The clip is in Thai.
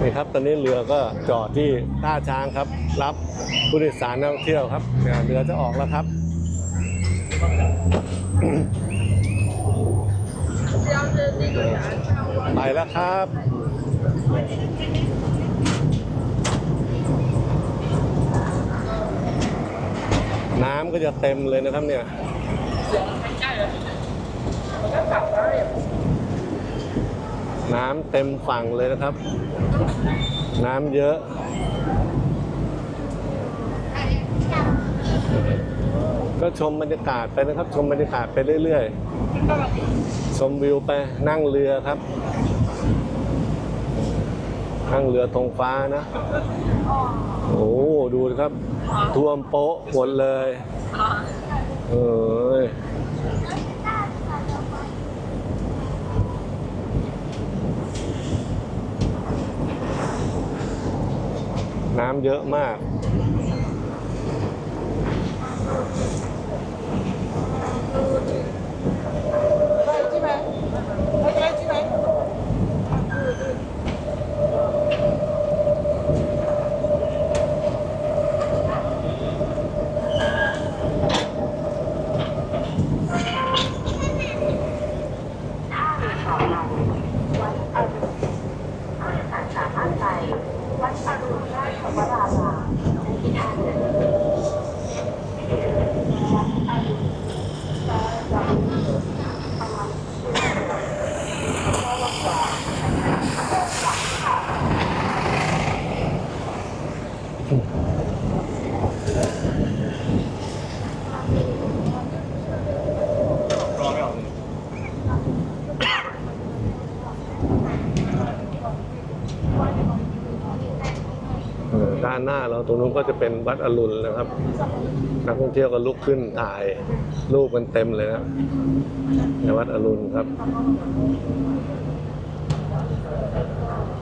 นี่ครับตอนนี้เรือก็จอดที่ท่าช้างครับ รับผู้โดยสารนักท่องเที่ยวครับเรือจะออกแล้วครับไปแล้วครับน้ำก็จะเต็มเลยนะครับเนี่ย น้ำเต็มฝั่งเลยนะครับ น้ำเยอะ ก็ชมบรรยากาศไปนะครับ ชมบรรยากาศไปเรื่อยๆ ชมวิวไปนั่งเรือครับ นั่งเรือธงฟ้านะ โอ้ดูดิครับท่วมโป๊ะหมดเลย เอ้ย น้ำเยอะมาก ด้านหน้าเราตรงนู้นก็จะเป็นวัดอรุณนะครับ นักท่องเที่ยวก็ลุกขึ้นถ่ายรูปกันเต็มเลยนะในวัดอรุณครับ